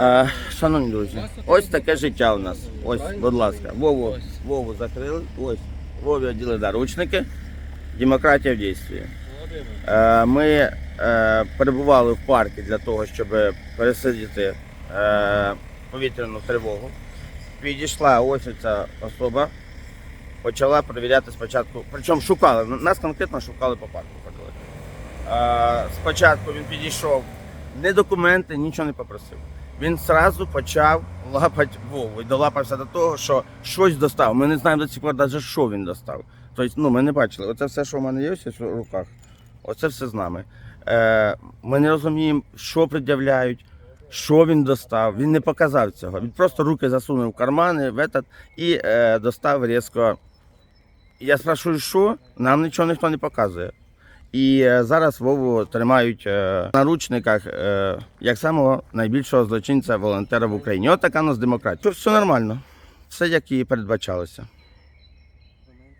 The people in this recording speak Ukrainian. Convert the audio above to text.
Е, шановні друзі, ось таке життя у нас. Ось, будь ласка, Вову, Вову закрили. Ось, Вові оділи наручники. Демократія в дійстві. Е, ми е, перебували в парку для того, щоб пересидіти е, повітряну тривогу. Підійшла ось ця особа, почала перевіряти спочатку. Причому шукали, нас конкретно шукали по парку. Е, спочатку він підійшов, не документи, нічого не попросив. Він зразу почав лапати Вову і долапався до того, що щось достав. Ми не знаємо до сих пор навіть, що він достав. Тобто, ну, ми не бачили. Оце все, що в мене є ось в руках, оце все з нами. Е, ми не розуміємо, що пред'являють, що він достав. Він не показав цього. Він просто руки засунув в кармани в этот, і е, достав різко. Я спрашую, що? Нам нічого ніхто не показує. І е, зараз Вову тримають е, в наручниках е, як самого найбільшого злочинця волонтера в Україні. От така у нас демократія. Все нормально. Все як і передбачалося.